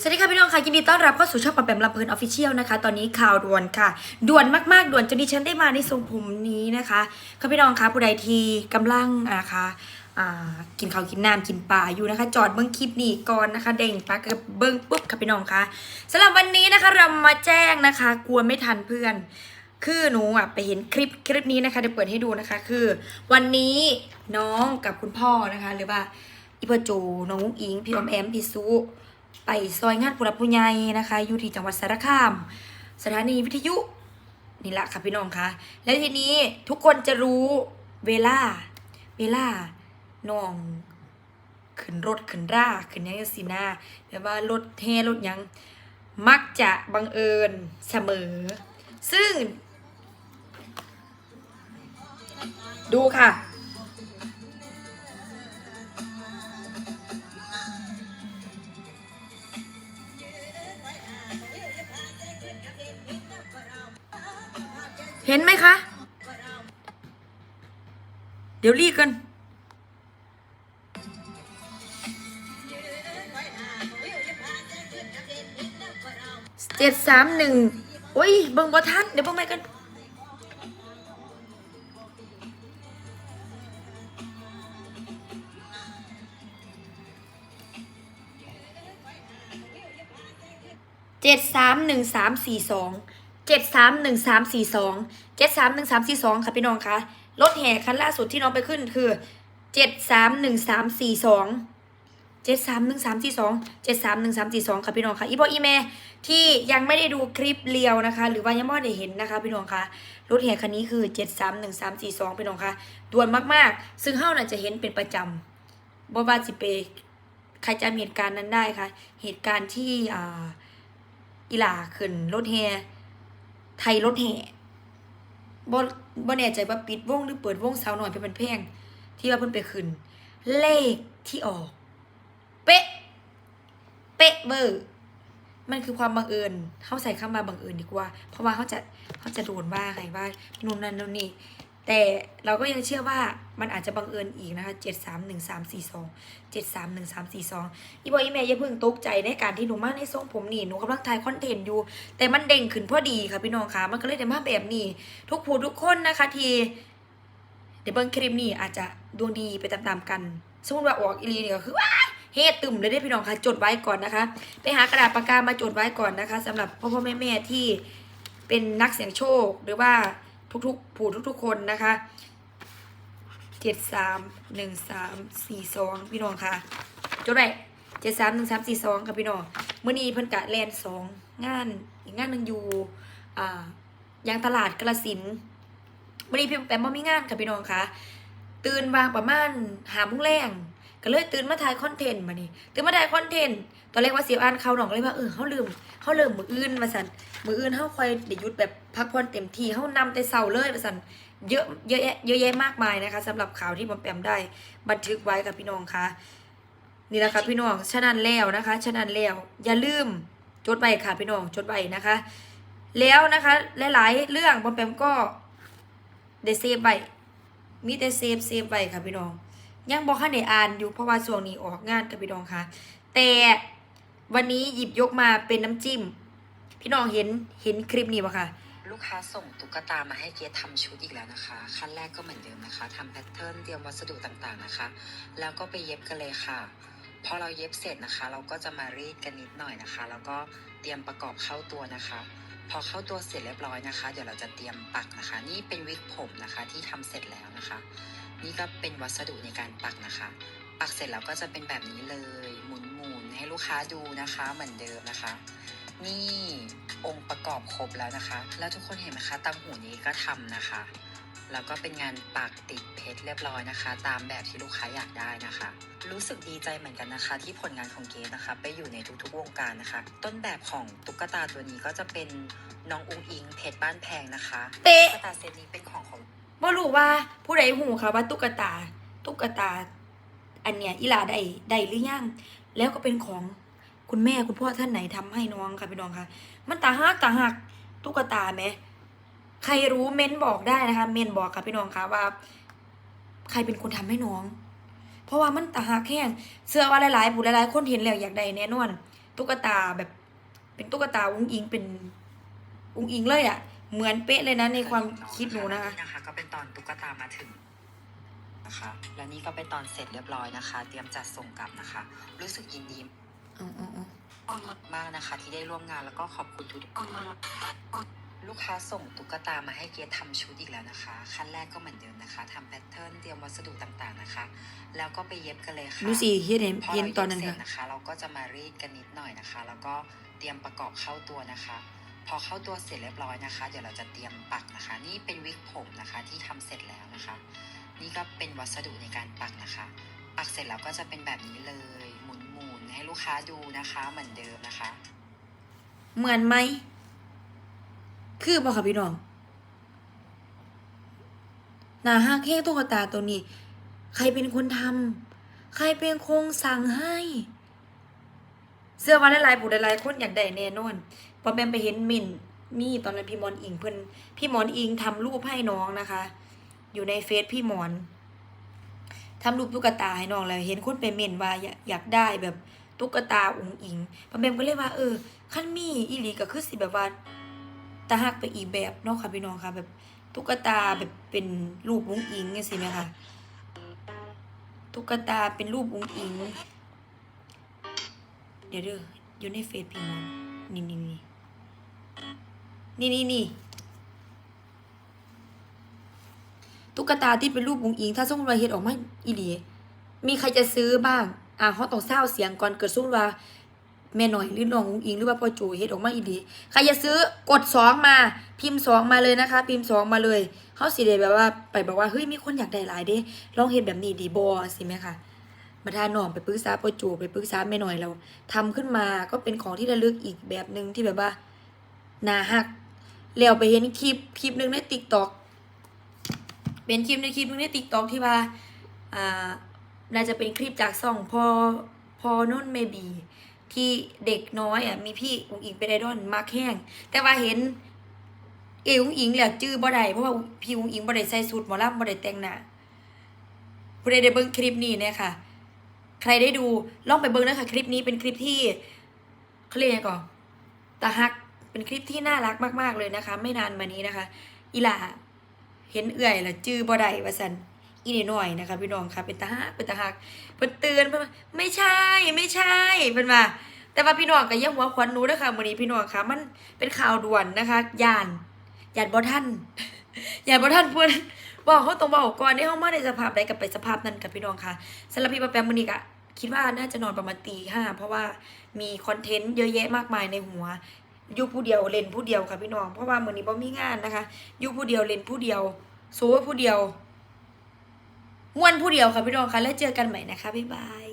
สวัสดีค่ะพี่น้องค่ะยินดีต้อนรับเข้าสู่ช่องปะแปมลำเพลินออฟฟิเชียลนะคะ ตอนนี้ข่าวด่วนค่ะด่วนมากๆด่วนจนดิฉันได้มาในทรงผมนี้นะคะค่ะพี่น้องคะผู้ใดที่กำลังนะคะกินข้าวกินน้ำกินปลาอยู่นะคะ จอดเบิ้งคลิปนี้ก่อนนะคะเด้งปลากับเบิ้งปุ๊บค่ะพี่น้องคะสำหรับวันนี้นะคะเรามาแจ้งนะคะ กลัวไม่ทันเพื่อน คือหนูอะไปเห็นคลิปคลิปนี้นะคะเดี๋ยวเปิดให้ดูนะคะ คือ วันนี้น้องกับคุณพ่อนะคะ หรือว่าอีพ่อโจน้องอุ้งอิงพี่อมแอมพี่ซุ ไปซอยงานผู้รับผู้ใหญ่นะคะ อยู่ที่จังหวัดสารคาม สถานีวิทยุนี่แหละค่ะพี่น้องคะและทีนี้ทุกคนจะรู้เวลา เวลาน้องขึ้นรถขึ้นร่าขึ้นยังจังสินะแบบว่ารถแห่รถยังมักจะบังเอิญเสมอ ซึ่ง ดูค่ะ นไหมคะ เดี๋ยวรีกัน เจ็ดสามหนึ่งโอ้ยเบิ่งบ่ทันเดี๋ยวเบิ่งใหม่กันเจ็ดสามหนึ่งสามสี่สอง เจ็ดสามหนึ่งสามสี่สองเจ็ดสามหนึ่งสามสี่สองค่ะพี่น้องคะรถแห่คันล่าสุดที่น้องไปขึ้นคือเจ็ดสามหนึ่งสามสี่สองเจ็ดสามหนึ่งสามสี่สองเจ็ดสามหนึ่งสามสี่สองค่ะพี่น้องคะอีพออีเมที่ยังไม่ได้ดูคลิปเรียวนะคะ หรือว่ายังไม่ได้เห็นนะคะพี่น้องคะรถแห่คันนี้คือเจ็ดสามหนึ่งสามสี่สองพี่น้องคะด่วนมากๆ ซึ่งเฮ้าน่ะจะเห็นเป็นประจำบ่ว่าสิเปใครจำเหตุการณ์นั้นได้ค่ะ เหตุการณ์ที่อ่าอีหลาขึ้นรถแห่ ไทยรถแห่บ่บ่แน่ใจว่าปิดวงหรือเปิดวงสาวหน่อยเป็นเพลงที่ว่าเพิ่นไปขึ้น เลขที่ออก เป๊ะ เป๊ะเบอร์มันคือความบังเอิญ เขาใส่คำมาบังเอิญดีกว่า เพราะว่าเขาจะเขาจะโดนว่าไงว่านู่นนั่นนู่นนี่ แต่เราก็ยังเชื่อว่ามันอาจจะบังเอิญอีกนะคะเจ็ดสามหนึ่งสามสี่สองเจ็ดสามหนึ่งสามสี่สองอีบอยอีแม่อย่าเพิ่งตกใจในการที่หนูมาในทรงผมนี่หนูกำลังถ่ายคอนเทนต์อยู่ แต่มันเด้งขึ้นพอดีค่ะพี่น้องคะมันก็เลยได้มาแบบนี้ ทุกผู้ทุกคนนะคะทีเดี๋ยวเบิ่งคลิปนี้อาจจะดวงดีไปตามๆกัน สมมติว่าออกอีลีนี่ก็คือว้าเฮตึมเลยได้พี่น้องคะจดไว้ก่อนนะคะ ไปหากระดาษปากกามาจดไว้ก่อนนะคะสำหรับพ่อพ่อแม่แม่ที่เป็นนักเสี่ยงโชคหรือว่า ทุกๆผู้ทุกๆคนนะคะเจ็ดสามหนึ่งสามสี่สองพี่น้องค่ะจดไว้เจ็ดสามหนึ่งสามสี่สองค่ะพี่น้องเมื่อนี้เพิ่นกะแลนสองงานอีกงานหนึ่งอยู่อ่ายางตลาดกระสินธุ์มื่อนี้พี่แปมบ่มีงานค่ะพี่น้องค่ะตื่นวางประมาณหาโมุ้งแรง ก็เลยตื่นมาถ่ายคอนเทนต์มานี่ตื่นมาถ่ายคอนเทนต์ตอนแรกว่าเสียอ่านเขาหนองเลยว่าเออเขาลืมเขาลืมมืออื่นมาสั่นมืออื่นเขาคอยเดี๋ยวยุดแบบพักผ่อนเต็มที่เขานำแต่เสาเลยมาสั่นเยอะเยอะแยะเยอะแยะมากมายนะคะสำหรับข่าวที่บอมแปมได้บันทึกไว้กับพี่น้องค่ะนี่แหละค่ะพี่น้องฉะนั้นแล้วนะคะฉะนั้นแล้วอย่าลืมจดไว้ค่ะพี่น้องจดไว้นะคะ แล้วนะคะหลายๆเรื่องบอมแปมก็ได้เซฟไว้มีแต่เซฟเซฟไว้ค่ะพี่น้อง ยังบอกให้ได้อ่านอยู่เพราะว่าช่วงนี้ออกงานกับพี่น้องค่ะ แต่วันนี้หยิบยกมาเป็นน้ำจิ้ม พี่น้องเห็นเห็นคลิปนี้ปะคะลูกค้าส่งตุ๊กตามาให้เกดทำชุดอีกแล้วนะคะ ขั้นแรกก็เหมือนเดิมนะคะทำแพทเทิร์นเตรียมวัสดุต่างๆนะคะ แล้วก็ไปเย็บกันเลยค่ะพอเราเย็บเสร็จนะคะ เราก็จะมารีดกันนิดหน่อยนะคะ แล้วก็เตรียมประกอบเข้าตัวนะคะ พอเข้าตัวเสร็จเรียบร้อยนะคะ เดี๋ยวเราจะเตรียมปักนะคะ นี่เป็นวิกผมนะคะที่ทำเสร็จแล้วนะคะ นี่ก็เป็นวัสดุในการปักนะคะ ปักเสร็จแล้วก็จะเป็นแบบนี้เลย หมุนๆให้ลูกค้าดูนะคะเหมือนเดิมนะคะ นี่องค์ประกอบครบแล้วนะคะ แล้วทุกคนเห็นไหมคะตังหูนี้ก็ทำนะคะ แล้วก็เป็นงานปักติดเพชรเรียบร้อยนะคะ ตามแบบที่ลูกค้าอยากได้นะคะ รู้สึกดีใจเหมือนกันนะคะ ที่ผลงานของเกดนะคะ ไปอยู่ในทุกๆวงการนะคะ ต้นแบบของตุ๊กตาตัวนี้ก็จะเป็นน้องอุ้งอิงเพชรบ้านแพงนะคะเป๊ะตุ๊กตาเซตนี้เป็นของของ บ่รู้ว่าผู้ใดหูค่ะว่าตุ๊กตา ตุ๊กตา อันเนี้ยอีหลาได้ได้หรือยังแล้วก็เป็นของคุณแม่คุณพ่อท่านไหนทำให้น้องค่ะพี่น้องค่ะ มันตาหักตาหักตุ๊กตาไหมใครรู้เม้นบอกได้นะคะ เม้นบอกค่ะพี่น้องค่ะว่า ใครเป็นคนทำให้น้อง เพราะว่ามันตาหักแห้งเสื้อว่าหลายๆผู้หลายๆคนเห็นแล้วอยากได้แน่นอน ตุ๊กตาแบบ เป็นตุ๊กตาอุ้งอิงเป็นอุ้งอิงเลยอะ่ะ เหมือนเป๊ะเลยนะในความคิดหนูนะคะนี่นะคะก็เป็นตอนตุ๊กตามาถึงนะคะ และนี่ก็เป็นตอนเสร็จเรียบร้อยนะคะ เตรียมจัดส่งกลับนะคะ รู้สึกยินดีอ๋ออ๋ออ๋อมากนะคะ ที่ได้ร่วมงานแล้วก็ขอบคุณทุกลูกค้าส่งตุ๊กตามาให้เกียรติทำชุดอีกแล้วนะคะ ขั้นแรกก็เหมือนเดิมนะคะทำแพทเทิร์นเตรียมวัสดุต่างๆนะคะ แล้วก็ไปเย็บกันเลยค่ะดูสิเห็นเห็นพอเห็นเราตอนนั้นเย็บเสร็ค่ะจนะคะเราก็จะมารีดกันนิดหน่อยนะคะ แล้วก็เตรียมประกอบเข้าตัวนะคะ พอเข้าตัวเสร็จเรียบร้อยนะคะ เดี๋ยวเราจะเตรียมปักนะคะ นี่เป็นวิกผมนะคะที่ทำเสร็จแล้วนะคะ นี่ก็เป็นวัสดุในการปักนะคะ ปักเสร็จแล้วก็จะเป็นแบบนี้เลย หมุนๆให้ลูกค้าดูนะคะเหมือนเดิมนะคะ เหมือนไหม คือบอกค่ะพี่น้องหนาฮักแค่ตุ๊กตาตัวนี้ ใครเป็นคนทำใครเป็นคงสั่งให้ เสื้อวันละลายผู้ใดหลายคนอยากได้แน่นอน อแบมไปเห็นมินมี่ตอนนั้นพี่มอนอิงเพิ่นพี่มอนอิงทำรูปให้น้องนะคะ อยู่ในเฟซพี่มอนทำรูปตุ๊กตาให้น้องแล้วเห็นคนไปเม่นว่าอยากได้แบบตุ๊กตาอุ๋งอิงพอแบมก็เลยว่า เออขั้นมี่อีหลีก็คือสิแบบว่าตาหักไปอีแบบเนาะค่ะพี่น้องค่ะ แบบตุ๊กตาแบบเป็นรูปอุ๋งอิงจังซี่ไหมคะตุ๊กตาเป็นรูปอุ๋งอิง เดี๋ยวเด้ออยู่ในเฟซพี่มอนนี่นี่นี่ นี่นี่นี่ตุ๊กตาที่เป็นรูปบุงอิง ถ้าสมมติว่าเฮ็ดออกมาอีหลีมีใครจะซื้อบ้าง อ่าเขาต้องเศร้าเสียงก่อนเกิดสมมติว่าแม่หน่อยหรือน้องอุงอิงหรือว่าพ่อโจเฮ็ดออกมาอีหลีใครจะซื้อกดสองมา พิมพ์สองมาเลยนะคะ พิมพ์สองมาเลยเขาสิได้แบบว่า ไปบอกว่าเฮ้ยมีคนอยากได้หลายเด้ลองเฮ็ดแบบนี้ดีบอสิไหมคะมาทานหน่อมไปปรึกษาพ่อจูไปปรึกษาแม่หน่อยเราทำขึ้นมาก็เป็นของที่ระลึกอีกแบบหนึ่งที่แบบว่า นาฮักแล้วไปเห็นคลิปคลิปหนึ่งในติ๊กต็อกเป็นคลิปในคลิปหนึ่งในติ๊กต็อกที่ว่าอ่าน่าจะเป็นคลิปจากซ่องพอพอนุ่นเมบีที่เด็กน้อยอะมีพี่อุ๋งอิงเป็นไอดอลมาแห้งแต่ว่าเห็นเออุ๋งอิงแหละจื้อบ่ได้เพราะว่าพี่อุ๋งอิงบ่ได้ใส่สูทหมอลำบ่ได้แต่งหน้าผู้ใดได้เบิ่งคลิปนี้เนี่ยค่ะ ใครได้ดูลองไปเบิ่งนะคะคลิปนี้เป็นคลิปที่เขาเรียกไงก่อนตาฮัก เป็นคลิปที่น่ารักมาก ๆ เลยนะคะ ไม่นานมานี้นะคะ อีหลาเห็นเอื่อยละจื้อบ่ได้ว่าสันอีนหน่อยนะคะพี่น้องค่ะเป็นตาฮักเป็นตาฮักเพิ่นเตือนเพิ่นว่าไม่ใช่ไม่ใช่เพิ่นว่าแต่ว่าพี่น้องก็ยังหัวขวัญหนูเด้อค่ะมื้อนี้พี่น้องค่ะมันเป็นข่าวด่วนนะคะยานยานบ่ทันยานบ่ทันเพิ่นบอกเขาต้องบอกก่อนในห้องมาในสภาพใดกับไปสภาพนั้นกับพี่น้องค่ะสำหรับพี่ปะแปมมื้อนี้ก็คิดว่าน่าจะนอนประมาณตีห้าเพราะว่ามีคอนเทนต์เยอะแยะมากมายในหัว อยู่ผู้เดียวเล่นผู้เดียวค่ะพี่น้องเพราะว่ามือนี้บ่มีงานนะคะอยู่ผู้เดียวเล่นผู้เดียวโซ่ผู้เดียวม่วนผู้เดียวค่ะพี่น้องค่ะแล้วเจอกันใหม่นะคะบ๊ายบาย